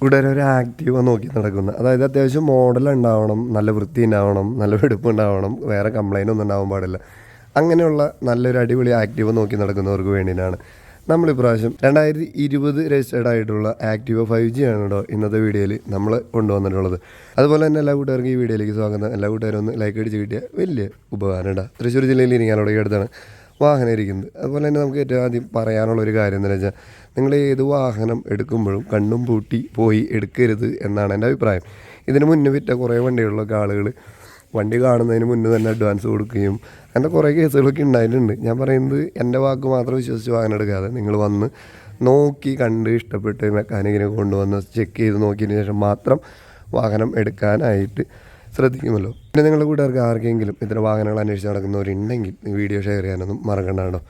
കൂട്ടുകാരെ ഒരു ആക്റ്റീവ് നോക്കി നടക്കുന്ന. അതായത് അത്യാവശ്യം മോഡൽ ഉണ്ടാവണം നല്ല വൃത്തി ഉണ്ടാവണം നല്ല വെടുപ്പ് ഉണ്ടാവണം വേറെ കംപ്ലൈന്റ് ഒന്നും ഉണ്ടാവാൻ പാടില്ല. അങ്ങനെയുള്ള നല്ലൊരു അടിപൊളി ആക്റ്റീവ് നോക്കി നടക്കുന്നവർക്ക് വേണ്ടിയിട്ടാണ് നമ്മൾ ഇപ്രാവശ്യം രണ്ടായിരത്തി ഇരുപത് രജിസ്റ്റേർഡ് ആയിട്ടുള്ള ആക്റ്റീവ ഫൈവ് ജി ആണ് കേട്ടോ ഇന്നത്തെ വീഡിയോയിൽ നമ്മൾ കൊണ്ടുവന്നിട്ടുള്ളത്. അതുപോലെ തന്നെ എല്ലാ കൂട്ടുകാർക്കും ഈ വീഡിയോയിലേക്ക് സ്വാഗതം. എല്ലാ കൂട്ടുകാരും ഒന്ന് ലൈക്ക് അടിച്ച് കിട്ടിയ വലിയ ഉപകാരം ഉണ്ടാകും തൃശ്ശൂർ ജില്ലയിൽ ഇരിക്കാനോടെ അടുത്താണ്. വാഹനം ഇരിക്കുന്നത് അതുപോലെ തന്നെ നമുക്ക് ഏറ്റവും ആദ്യം പറയാനുള്ള ഒരു കാര്യം എന്താണെന്ന് വെച്ചാൽ നിങ്ങൾ ഏത് വാഹനം എടുക്കുമ്പോഴും കണ്ണും പൂട്ടി പോയി എടുക്കരുത് എന്നാണ് എന്റെ അഭിപ്രായം. ഇതിന് മുന്നേ വിറ്റ കുറേ വണ്ടികളിലൊക്കെ ആളുകൾ വണ്ടി കാണുന്നതിന് മുന്നേ തന്നെ അഡ്വാൻസ് കൊടുക്കുകയും അങ്ങനത്തെ കുറേ കേസുകളൊക്കെ ഉണ്ടായിട്ടുണ്ട്. ഞാൻ പറയുന്നത് എന്റെ വാക്ക് മാത്രം വിശ്വസിച്ച് വാഹനം എടുക്കാതെ നിങ്ങൾ വന്ന് നോക്കി കണ്ട് ഇഷ്ടപ്പെട്ട് മെക്കാനിക്കിനെ കൊണ്ടുവന്ന് ചെക്ക് ചെയ്ത് നോക്കിയതിന് ശേഷം മാത്രം വാഹനം എടുക്കാനായിട്ട് ശ്രദ്ധിക്കുമല്ലോ. പിന്നെ നിങ്ങളുടെ കൂട്ടുകാർക്ക് ആർക്കെങ്കിലും ഇത്തരം വാഹനങ്ങൾ അന്വേഷിച്ച് നടക്കുന്നവരുണ്ടെങ്കിൽ വീഡിയോ ഷെയർ ചെയ്യാനൊന്നും മറക്കണ്ട കേട്ടോ.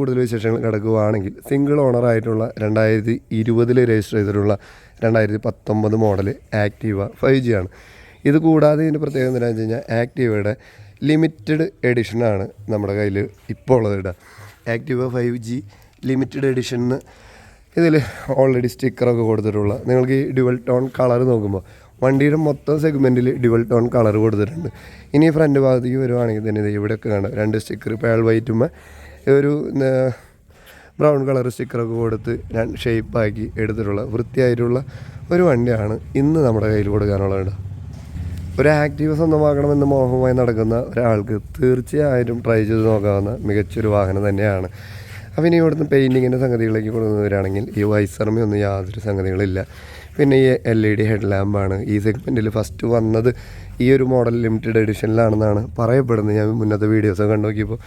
കൂടുതൽ വിശേഷങ്ങൾ കിടക്കുകയാണെങ്കിൽ സിംഗിൾ ഓണർ ആയിട്ടുള്ള രണ്ടായിരത്തി ഇരുപതിൽ രജിസ്റ്റർ ചെയ്തിട്ടുള്ള രണ്ടായിരത്തി പത്തൊമ്പത് മോഡൽ ആക്റ്റീവ ഫൈവ് ജി ആണ്. ഇത് കൂടാതെ ഇതിന്റെ പ്രത്യേകത എന്താണെന്ന് വെച്ച് കഴിഞ്ഞാൽ ആക്റ്റീവയുടെ ലിമിറ്റഡ് എഡിഷനാണ് നമ്മുടെ കയ്യിൽ ഇപ്പോൾ ഉള്ളത് കേട്ടോ. ആക്റ്റീവ ഫൈവ് ജി ലിമിറ്റഡ് എഡിഷന് ഇതിൽ ഓൾറെഡി സ്റ്റിക്കറൊക്കെ കൊടുത്തിട്ടുള്ള നിങ്ങൾക്ക് ഈ ഡ്യുവൽ ടോൺ കളർ നോക്കുമ്പോൾ വണ്ടിയുടെ മൊത്തം സെഗ്മെന്റിൽ ഡ്യുവൽ ടോൺ കളർ കൊടുത്തിട്ടുണ്ട്. ഇനി ഫ്രണ്ട് ഭാഗത്തേക്ക് വരുവാണെങ്കിൽ തന്നെ ഇത് ഇവിടെയൊക്കെ കാണാം രണ്ട് സ്റ്റിക്കർ പേൾ വൈറ്റുമ്പോൾ ഒരു ബ്രൗൺ കളർ സ്റ്റിക്കറൊക്കെ കൊടുത്ത് ഷേപ്പാക്കി എടുത്തിട്ടുള്ള വൃത്തിയായിട്ടുള്ള ഒരു വണ്ടിയാണ് ഇന്ന് നമ്മുടെ കയ്യിൽ കൊടുക്കാനുള്ളത്. ഒരു ആക്റ്റീവ് സ്വന്തമാക്കണമെന്ന് മോഹമായി നടക്കുന്ന ഒരാൾക്ക് തീർച്ചയായിട്ടും ട്രൈ ചെയ്ത് നോക്കാവുന്ന മികച്ചൊരു വാഹനം തന്നെയാണ്. അപ്പം ഇനി ഇവിടുന്ന് പെയിന്റിങ്ങിന്റെ സംഗതികളിലേക്ക് കൊടുക്കുന്നവരാണെങ്കിൽ ഈ വൈസർമി ഒന്നും യാതൊരു സംഗതികളില്ല. പിന്നെ ഈ എൽ ഇ ഡി ഹെഡ് ലാമ്പാണ് ഈ സെഗ്മെന്റിൽ ഫസ്റ്റ് വന്നത് ഈ ഒരു മോഡൽ ലിമിറ്റഡ് എഡിഷനിലാണെന്നാണ് പറയപ്പെടുന്നത്. ഞാൻ മുന്നത്തെ വീഡിയോസ് കണ്ടു നോക്കിയപ്പോൾ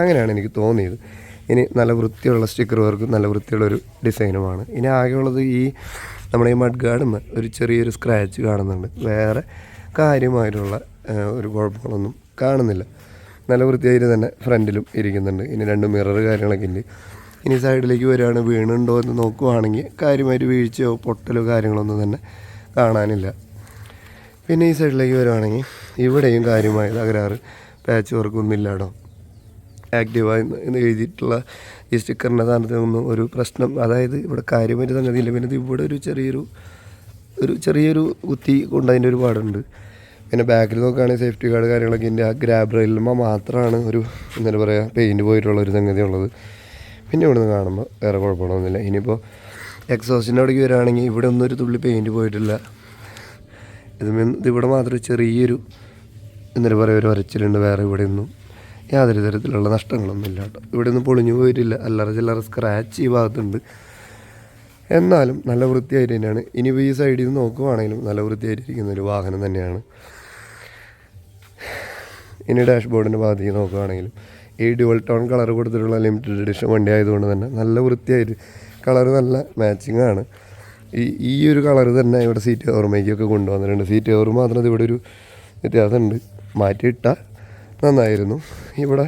അങ്ങനെയാണ് എനിക്ക് തോന്നിയത്. ഇനി നല്ല വൃത്തിയുള്ള സ്റ്റിക്കർ വർക്ക് നല്ല വൃത്തിയുള്ള ഒരു ഡിസൈനുമാണ് ഇനി ആകെയുള്ളത് ഈ നമ്മുടെ ഈ മഡ് നിന്ന് ഒരു ചെറിയൊരു സ്ക്രാച്ച് കാണുന്നുണ്ട്. വേറെ കാര്യമായിട്ടുള്ള ഒരു കുഴപ്പങ്ങളൊന്നും കാണുന്നില്ല. നല്ല വൃത്തിയായിട്ട് തന്നെ ഫ്രണ്ടിലും ഇരിക്കുന്നുണ്ട്. ഇനി രണ്ട് മിറർ കാര്യങ്ങളൊക്കെ ഉണ്ട് ഇനി സൈഡിലേക്ക് വരികയാണ്. വീണുണ്ടോ എന്ന് നോക്കുവാണെങ്കിൽ കാര്യമായിട്ട് വീഴ്ചയോ പൊട്ടലോ കാര്യങ്ങളൊന്നും തന്നെ കാണാനില്ല. പിന്നെ ഈ സൈഡിലേക്ക് വരുവാണെങ്കിൽ ഇവിടെയും കാര്യമായ തകരാറ് പാച്ച് വർക്കൊന്നും ഇല്ലാടോ? ആക്റ്റീവായി എന്ന് എഴുതിയിട്ടുള്ള ഈ സ്റ്റിക്കറിന്റെ സ്ഥാനത്തൊന്നും ഒരു പ്രശ്നം അതായത് ഇവിടെ കാര്യമായിട്ട് സംഗതിയില്ല. പിന്നെ ഇവിടെ ഒരു ചെറിയൊരു ഒരു ചെറിയൊരു കുത്തി കൊണ്ട് അതിന്റെ ഒരു പാടുണ്ട്. പിന്നെ ബാക്കിൽ നോക്കുകയാണെങ്കിൽ സേഫ്റ്റി ഗാർഡ് കാര്യങ്ങളൊക്കെ ഇതിന്റെ ആ ഗ്രാബ് റെയിലുമ്മ മാത്രമാണ് ഒരു എന്താ പറയുക പെയിന്റ് പോയിട്ടുള്ള ഒരു സംഗതി ഉള്ളത് പിന്നെ ഇവിടുന്ന് കാണുമ്പോൾ വേറെ കുഴപ്പമൊന്നുമില്ല ഇനിയിപ്പോൾ എക്സോസിന്റെ അവിടേക്ക് വരികയാണെങ്കിൽ ഇവിടെ ഒന്നും ഒരു തുള്ളി പെയിന്റ് പോയിട്ടില്ല. ഇത് ഇതിവിടെ മാത്രം ചെറിയൊരു എന്താ പറയുക ഒരു വരച്ചിലുണ്ട്. വേറെ ഇവിടെ ഒന്നും യാതൊരു തരത്തിലുള്ള നഷ്ടങ്ങളൊന്നും ഇല്ല കേട്ടോ. ഇവിടെ ഒന്നും പൊളിഞ്ഞു പോയിട്ടില്ല. അല്ലറ ചില്ലറ സ്ക്രാച്ച് ഈ ഭാഗത്തുണ്ട്. എന്നാലും നല്ല വൃത്തിയായിട്ട് തന്നെയാണ്. ഇനിയിപ്പോൾ ഈ സൈഡിൽ നിന്ന് നോക്കുവാണെങ്കിലും നല്ല വൃത്തിയായിട്ടിരിക്കുന്ന ഒരു വാഹനം തന്നെയാണ്. ഇനി ഡാഷ്ബോർഡിന്റെ ഭാഗത്തേക്ക് നോക്കുകയാണെങ്കിലും ഈ ഡുവൽ ടോൺ കളർ കൊടുത്തിട്ടുള്ള ലിമിറ്റഡ് എഡിഷൻ വണ്ടി ആയതുകൊണ്ട് തന്നെ നല്ല വൃത്തിയായിട്ട് കളർ നല്ല മാച്ചിങ് ആണ്. ഈ ഈ ഒരു കളർ തന്നെ ഇവിടെ സീറ്റ് ഓർമ്മയ്ക്കൊക്കെ കൊണ്ടുവന്നിട്ടുണ്ട്. സീറ്റ് കവർ മാത്രം ഇവിടെ ഒരു വ്യത്യാസമുണ്ട്. മാറ്റിയിട്ടാൽ നന്നായിരുന്നു. ഇവിടെ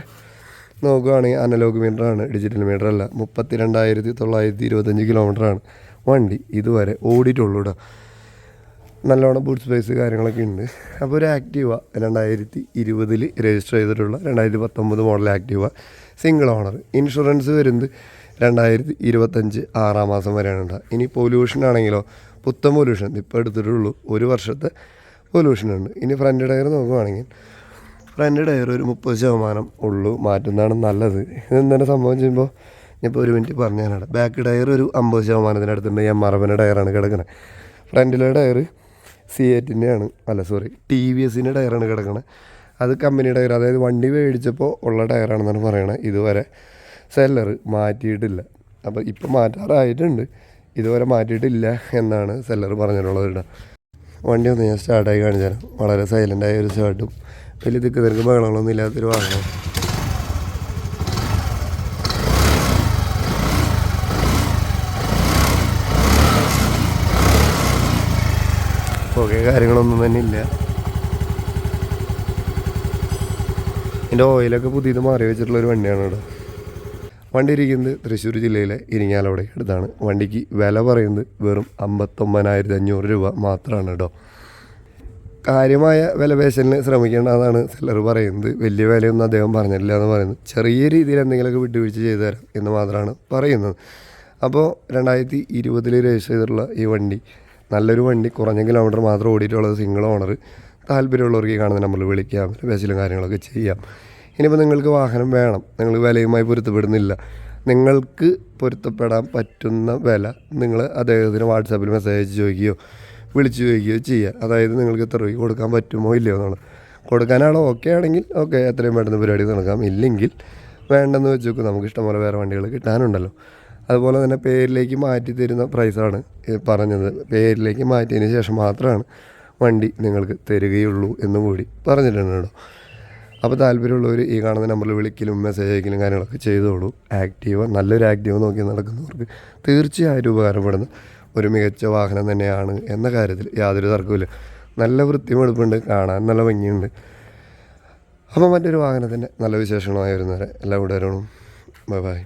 നോക്കുകയാണെങ്കിൽ അനലോഗ് മീറ്ററാണ് ഡിജിറ്റൽ മീറ്റർ അല്ല. മുപ്പത്തി രണ്ടായിരത്തി തൊള്ളായിരത്തി ഇരുപത്തഞ്ച് കിലോമീറ്ററാണ് വണ്ടി ഇതുവരെ ഓടിയിട്ടുള്ളൂ കേട്ടോ നല്ലോണം ബൂട്ട് സ്പേസ് കാര്യങ്ങളൊക്കെ ഉണ്ട് അപ്പോൾ ഒരു ആക്റ്റീവ രണ്ടായിരത്തി ഇരുപതിൽ രജിസ്റ്റർ ചെയ്തിട്ടുള്ള രണ്ടായിരത്തി പത്തൊമ്പത് model Activa single owner insurance വരുന്നത് രണ്ടായിരത്തി ഇരുപത്തഞ്ച് ആറാം മാസം വരെയാണ് ഉണ്ടാകുക ഇനി പൊല്യൂഷൻ ആണെങ്കിലോ പുത്തൻ പൊല്യൂഷൻ ഇപ്പോൾ എടുത്തിട്ടുള്ളൂ. ഒരു വർഷത്തെ പൊല്യൂഷൻ ഉണ്ട് ഇനി ഫ്രണ്ട് ടയർ നോക്കുകയാണെങ്കിൽ ഫ്രണ്ട് ടയർ ഒരു മുപ്പത് ശതമാനം ഉള്ളൂ. മാറ്റുന്നതാണ് നല്ലത്. ഇതെന്താണ് സംഭവം ചെയ്യുമ്പോൾ ഇപ്പോൾ ഒരു മിനിറ്റ് പറഞ്ഞാലാണ് ബാക്ക് ടയർ ഒരു അമ്പത് ശതമാനത്തിനടുത്തുണ്ട്. എം ആർ എഫിന്റെ ടയറാണ് കിടക്കുന്നത് ഫ്രണ്ടിലെ ടയർ സി എയ്റ്റിന്റെയാണ് അല്ല സോറി ടി വി എസിന്റെ ടയറാണ് കിടക്കുന്നത് അത് കമ്പനി ടയർ അതായത് വണ്ടി മേടിച്ചപ്പോൾ ഉള്ള ടയറാണെന്നാണ് പറയണത് ഇതുവരെ സെല്ലർ മാറ്റിയിട്ടില്ല. അപ്പോൾ ഇപ്പം മാറ്റാറായിട്ടുണ്ട്. ഇതുവരെ മാറ്റിയിട്ടില്ല എന്നാണ് സെല്ലർ പറഞ്ഞിട്ടുള്ളത് വണ്ടി ഒന്ന് ഞാൻ സ്റ്റാർട്ടായി കാണിച്ചു തരാം വളരെ സൈലന്റായ ഒരു സ്റ്റാർട്ടും വലിയ തിക്ക് തിരക്ക് ബഹളങ്ങളൊന്നും ഇല്ലാത്തൊരു വാഹനം പുകയോ കാര്യങ്ങളൊന്നും തന്നെ ഇല്ല. എന്റെ ഓയിലൊക്കെ പുതിയത് മാറി വെച്ചിട്ടുള്ള ഒരു വണ്ടിയാണ് ഇവിടെ. വണ്ടി ഇരിക്കുന്നത് തൃശ്ശൂർ ജില്ലയിലെ ഇരിങ്ങാലോടെ അടുത്താണ്. വണ്ടിക്ക് വില പറയുന്നത് വെറും അമ്പത്തൊമ്പതിനായിരത്തി അഞ്ഞൂറ് രൂപ മാത്രമാണ് കേട്ടോ. കാര്യമായ വിലപേശലിന് ശ്രമിക്കേണ്ടതാണ് സെല്ലർ പറയുന്നത്. വലിയ വിലയൊന്നും അദ്ദേഹം പറഞ്ഞിട്ടില്ല എന്ന് പറയുന്നത്. ചെറിയ രീതിയിൽ എന്തെങ്കിലുമൊക്കെ വിട്ടുവീഴ്ച ചെയ്തു തരാം എന്ന് മാത്രമാണ് പറയുന്നത്. അപ്പോൾ രണ്ടായിരത്തി ഇരുപതിൽ രജിസ്റ്റർ ചെയ്തിട്ടുള്ള ഈ വണ്ടി നല്ലൊരു വണ്ടി കുറഞ്ഞ കിലോമീറ്റർ മാത്രം ഓടിയിട്ടുള്ളത് സിംഗിൾ ഓണർ താല്പര്യമുള്ളവർക്ക് ഈ കാണുന്ന നമ്പറിൽ വിളിക്കാം. ബസ്സിലും കാര്യങ്ങളൊക്കെ ചെയ്യാം. ഇനിയിപ്പോൾ നിങ്ങൾക്ക് വാഹനം വേണം. നിങ്ങൾ വിലയുമായി പൊരുത്തപ്പെടുന്നില്ല. നിങ്ങൾക്ക് പൊരുത്തപ്പെടാൻ പറ്റുന്ന വില നിങ്ങൾ അദ്ദേഹത്തിന് വാട്സാപ്പിൽ മെസ്സേജ് അയച്ച് ചോദിക്കുകയോ വിളിച്ച് ചോദിക്കുകയോ ചെയ്യുക അതായത് നിങ്ങൾക്ക് ഇത്ര രൂപയ്ക്ക് കൊടുക്കാൻ പറ്റുമോ ഇല്ലയോ എന്നുള്ളത്. കൊടുക്കാനാണോ ഓക്കെ ആണെങ്കിൽ ഓക്കെ എത്രയും പെട്ടെന്ന് പരിപാടി നടക്കാം. ഇല്ലെങ്കിൽ വേണ്ടെന്ന് വെച്ച് നോക്കും നമുക്ക് ഇഷ്ടംപോലെ വേറെ വണ്ടികൾ കിട്ടാനുണ്ടല്ലോ. അതുപോലെ തന്നെ പേരിലേക്ക് മാറ്റി തരുന്ന പ്രൈസാണ് പറഞ്ഞത്. പേരിലേക്ക് മാറ്റിയതിന് ശേഷം മാത്രമാണ് വണ്ടി നിങ്ങൾക്ക് തരികയുള്ളൂ എന്നും കൂടി പറഞ്ഞിട്ടുണ്ട് കേട്ടോ. അപ്പോൾ താല്പര്യമുള്ളവർ ഈ കാണുന്ന നമ്പറിൽ വിളിക്കലും മെസ്സേജ് അയക്കലും കാര്യങ്ങളൊക്കെ ചെയ്തോളൂ. ആക്റ്റീവ് നല്ലൊരു ആക്റ്റീവ് നോക്കി നടക്കുന്നവർക്ക് തീർച്ചയായും ഉപകാരപ്പെടുന്ന ഒരു മികച്ച വാഹനം തന്നെയാണ് എന്ന കാര്യത്തിൽ യാതൊരു തർക്കവുമില്ല. നല്ല വൃത്തിയും എടുപ്പുണ്ട് കാണാൻ നല്ല ഭംഗിയുണ്ട്. അപ്പോൾ മറ്റൊരു വാഹനത്തിന്റെ നല്ല വിശേഷങ്ങളുമായി വരുന്നവരെ എല്ലാ കൂട്ടുകാരോടും ബൈ ബൈ